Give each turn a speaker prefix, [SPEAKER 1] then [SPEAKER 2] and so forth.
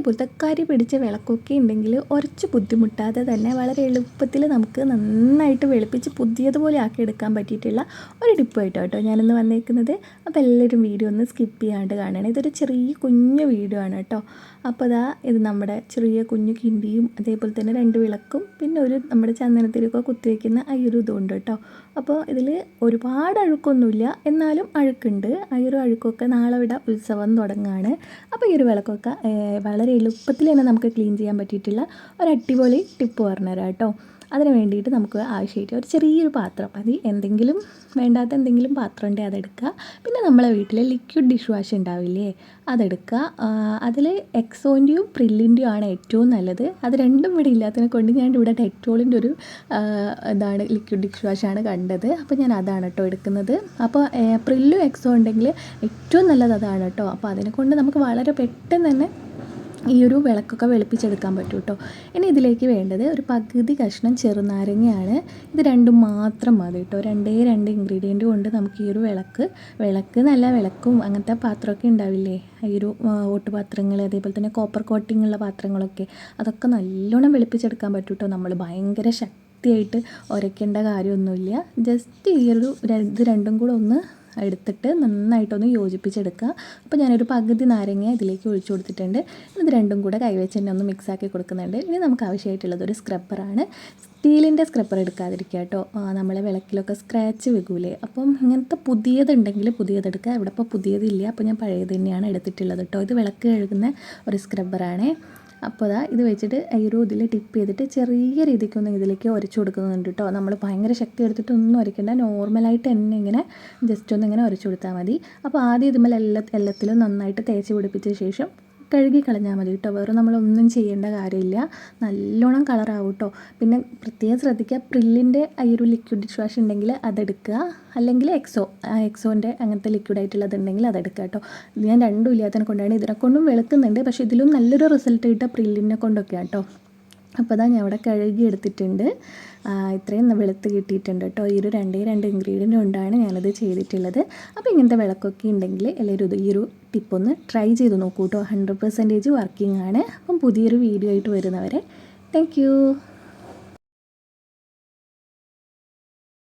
[SPEAKER 1] ഇതേപോലത്തെ കരി പിടിച്ച വിളക്കൊക്കെ ഉണ്ടെങ്കിൽ ഉരച്ച് ബുദ്ധിമുട്ടാതെ തന്നെ വളരെ എളുപ്പത്തിൽ നമുക്ക് നന്നായിട്ട് വെളുപ്പിച്ച് പുതിയതുപോലെ ആക്കി എടുക്കാൻ പറ്റിയിട്ടുള്ള ഒരു ടിപ്പായിട്ടോ കേട്ടോ ഞാനിന്ന് വന്നേക്കുന്നത്. അപ്പോൾ എല്ലാവരും വീഡിയോ ഒന്ന് സ്കിപ്പ് ചെയ്യാണ്ട് കാണണം ഇതൊരു ചെറിയ കുഞ്ഞു വീഡിയോ ആണ് കേട്ടോ. അപ്പോൾ അതാ ഇത് നമ്മുടെ ചെറിയ കുഞ്ഞു കിണ്ടിയും അതേപോലെ തന്നെ രണ്ട് വിളക്കും പിന്നെ ഒരു നമ്മുടെ ചന്ദനത്തിലൊക്കെ കുത്തിവെക്കുന്ന ആ ഒരു ഇതുണ്ട് കേട്ടോ. അപ്പോൾ ഇതിൽ ഒരുപാട് അഴുക്കൊന്നുമില്ല. എന്നാലും അഴുക്കുണ്ട്. ആ ഒരു അഴുക്കൊക്കെ നാളെ ഇവിടെ ഉത്സവം തുടങ്ങുകയാണ്. അപ്പോൾ ഈ ഒരു വിളക്കൊക്കെ വളരെ എളുപ്പത്തിൽ തന്നെ നമുക്ക് ക്ലീൻ ചെയ്യാൻ പറ്റിയിട്ടുള്ള ഒരു അടിപൊളി ടിപ്പ് പറഞ്ഞുതരാം കേട്ടോ. അതിന് വേണ്ടിയിട്ട് നമുക്ക് ആവശ്യമായിട്ട് ഒരു ചെറിയൊരു പാത്രം മതി എന്തെങ്കിലും വേണ്ടാത്ത എന്തെങ്കിലും പാത്രം ഉണ്ടെങ്കിൽ അതെടുക്കുക പിന്നെ നമ്മളെ വീട്ടിൽ ലിക്വിഡ് ഡിഷ് വാഷ് ഉണ്ടാവില്ലേ അതെടുക്കുക അതിൽ എക്സോന്റെയും പ്രില്ലിന്റെയും ആണ് ഏറ്റവും നല്ലത്. അത് രണ്ടും ഇവിടെ ഇല്ലാത്തതിനെ കൊണ്ട് ഞാൻ ഇവിടെ ഡെറ്റോളിന്റെ ഒരു ഇതാണ് ലിക്വിഡ് ഡിഷ് വാഷാണ് കണ്ടത്. അപ്പോൾ ഞാൻ അതാണ് കേട്ടോ എടുക്കുന്നത്. അപ്പോൾ പ്രില്ലും എക്സോ ഉണ്ടെങ്കിൽ ഏറ്റവും നല്ലത് അതാണ് കേട്ടോ. അപ്പോൾ അതിനെ കൊണ്ട് നമുക്ക് വളരെ പെട്ടെന്ന് തന്നെ ഈ ഒരു വിളക്കൊക്കെ വെളുപ്പിച്ചെടുക്കാൻ പറ്റും കേട്ടോ ഇനി ഇതിലേക്ക് വേണ്ടത് ഒരു പകുതി കഷ്ണം ചെറുനാരങ്ങയാണ്. ഇത് രണ്ടും മാത്രം മതി കേട്ടോ. രണ്ടേ രണ്ട് ഇൻഗ്രീഡിയന്റ് കൊണ്ട് നമുക്ക് ഈ ഒരു വിളക്ക് വിളക്ക് നല്ല വിളക്കും അങ്ങനത്തെ പാത്രമൊക്കെ ഉണ്ടാവില്ലേ? ഈ ഒരു ഓട്ടുപാത്രങ്ങൾ അതേപോലെ തന്നെ കോപ്പർ കോട്ടിംഗ് ഉള്ള പാത്രങ്ങളൊക്കെ. അതൊക്കെ നല്ലോണം വെളുപ്പിച്ചെടുക്കാൻ പറ്റും കേട്ടോ നമ്മൾ ഭയങ്കര ശക്തിയായിട്ട് ഉരയ്ക്കേണ്ട കാര്യമൊന്നുമില്ല. ജസ്റ്റ് ഈ ഒരു ഇത് രണ്ടും കൂടെ ഒന്ന് എടുത്തിട്ട് നന്നായിട്ടൊന്ന് യോജിപ്പിച്ചെടുക്കുക. അപ്പോൾ ഞാനൊരു പകുതി നാരങ്ങ ഇതിലേക്ക് ഒഴിച്ചു കൊടുത്തിട്ടുണ്ട്. ഇത് രണ്ടും കൂടെ കൈവച്ച് തന്നെ ഒന്ന് മിക്സാക്കി കൊടുക്കുന്നുണ്ട്. ഇനി നമുക്ക് ആവശ്യമായിട്ടുള്ളത് ഒരു സ്ക്രബ്ബറാണ് സ്റ്റീലിന്റെ സ്ക്രബ്ബർ എടുക്കാതിരിക്കുക കേട്ടോ. നമ്മളെ വിളക്കിലൊക്കെ സ്ക്രാച്ച് വെക്കൂലേ. അപ്പം ഇങ്ങനത്തെ പുതിയതുണ്ടെങ്കിൽ പുതിയതെടുക്കുക ഇവിടെ ഇപ്പോൾ പുതിയതില്ല. അപ്പോൾ ഞാൻ പഴയത് തന്നെയാണ് എടുത്തിട്ടുള്ളത് കേട്ടോ. ഇത് വിളക്ക് കഴുകുന്ന ഒരു സ്ക്രബ്ബറാണേ അപ്പോൾ അതാ ഇത് വെച്ചിട്ട് ഒരു ഇതിൽ ടിപ്പ് ചെയ്തിട്ട് ചെറിയ രീതിക്കൊന്ന് ഇതിലേക്ക് ഉരച്ചു കൊടുക്കുന്നുണ്ട് കേട്ടോ. നമ്മൾ ഭയങ്കര ശക്തി എടുത്തിട്ട് ഒന്നും ഉരയ്ക്കേണ്ട നോർമലായിട്ട് തന്നെ ഇങ്ങനെ ജസ്റ്റ് ഒന്ന് ഇങ്ങനെ ഉരച്ചു കൊടുത്താൽ മതി. അപ്പോൾ ആദ്യം ഇതുമ്പോൾ എല്ലാ എല്ലാത്തിലും നന്നായിട്ട് തേച്ച് പിടിപ്പിച്ച ശേഷം കഴുകി കളഞ്ഞാൽ മതി കേട്ടോ. വേറെ നമ്മളൊന്നും ചെയ്യേണ്ട കാര്യമില്ല. നല്ലോണം കളറാവും കേട്ടോ പിന്നെ പ്രത്യേകം ശ്രദ്ധിക്കുക പ്രില്ലിന്റെ ഈ ഒരു ലിക്വിഡ് ഡിഷ് വാഷ് ഉണ്ടെങ്കിൽ അതെടുക്കുക. അല്ലെങ്കിൽ എക്സോ എക്സോന്റെ അങ്ങനത്തെ ലിക്വിഡ് ആയിട്ടുള്ളത് ഉണ്ടെങ്കിൽ അതെടുക്കുക കേട്ടോ. ഞാൻ രണ്ടും ഇല്ലാത്തതിനെ കൊണ്ടാണ് ഇതിനെ കൊണ്ടും വെളുക്കുന്നുണ്ട്. പക്ഷേ ഇതിലും നല്ലൊരു റിസൾട്ട് കിട്ടുക പ്രില്ലിനെ കൊണ്ടൊക്കെയാണ് കേട്ടോ. അപ്പോൾ അതാ ഞാൻ അവിടെ കഴുകി എടുത്തിട്ടുണ്ട്. ഇത്രയും വെളുത്ത് കിട്ടിയിട്ടുണ്ട് കേട്ടോ. ഈ ഒരു രണ്ടേ രണ്ട് ഇൻഗ്രീഡിയന്റ് കൊണ്ടാണ് ഞാനത് ചെയ്തിട്ടുള്ളത്. അപ്പോൾ ഇങ്ങനത്തെ വിളക്കൊക്കെ ഉണ്ടെങ്കിൽ എല്ലാവരും ഈ ഒരു ടിപ്പൊന്ന് ട്രൈ ചെയ്ത് നോക്കൂ കേട്ടോ. ഹൺഡ്രഡ് പെർസെന്റേജ് വർക്കിംഗ് ആണ്. അപ്പം പുതിയൊരു വീഡിയോ ആയിട്ട് വരുന്നവരെ താങ്ക്